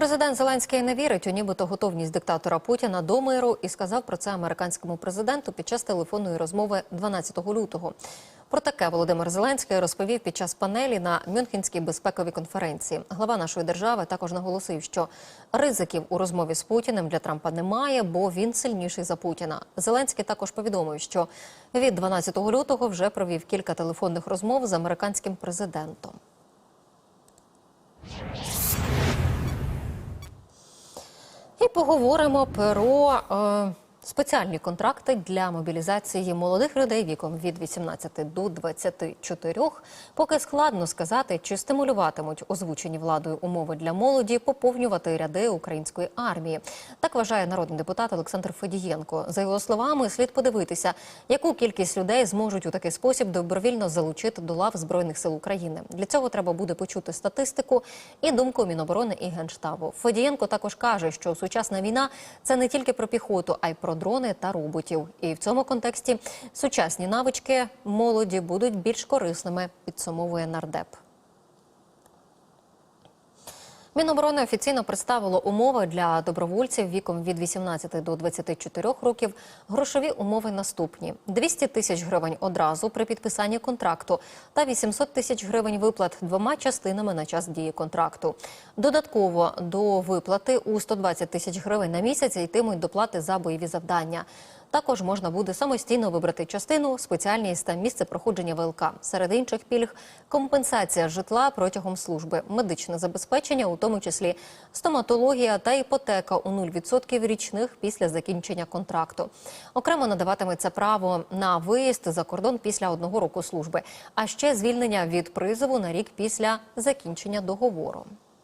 Президент Зеленський не вірить у нібито готовність диктатора Путіна до миру і сказав про це американському президенту під час телефонної розмови 12 лютого. Про таке Володимир Зеленський розповів під час панелі на Мюнхенській безпековій конференції. Глава нашої держави також наголосив, що ризиків у розмові з Путіним для Трампа немає, бо він сильніший за Путіна. Зеленський також повідомив, що від 12 лютого вже провів кілька телефонних розмов з американським президентом. Поговоримо про е, спеціальні контракти для мобілізації молодих людей віком від 18 до 24. Поки складно сказати, чи стимулюватимуть озвучені владою умови для молоді поповнювати ряди української армії. Так вважає народний депутат Олександр Федієнко. За його словами, слід подивитися, яку кількість людей зможуть у такий спосіб добровільно залучити до лав збройних сил України. Для цього треба буде почути статистику і думку Міноборони і генштабу. Федієнко також каже, що сучасна війна це не тільки про піхоту, а й про дрони та роботів. І в цьому контексті сучасні навички молоді будуть більш корисними. Підсумовує нардеп. Міноборони офіційно представило умови для добровольців віком від 18 до 24 років. Грошові умови наступні: 200 тисяч гривень одразу при підписанні контракту та 800 тисяч гривень виплат двома частинами на час дії контракту. Додатково до виплати у 120 тисяч гривень на місяць йтимуть доплати за бойові завдання. Також можна буде самостійно вибрати частину, спеціальність та місце проходження ВЛК. Серед інших пільг компенсація житла протягом служби, медичне забезпечення, у тому числі стоматологія та іпотека у 0% річних після закінчення контракту. Окремо надаватиметься право на виїзд за кордон після одного року служби, а ще звільнення від призову на рік після закінчення договору.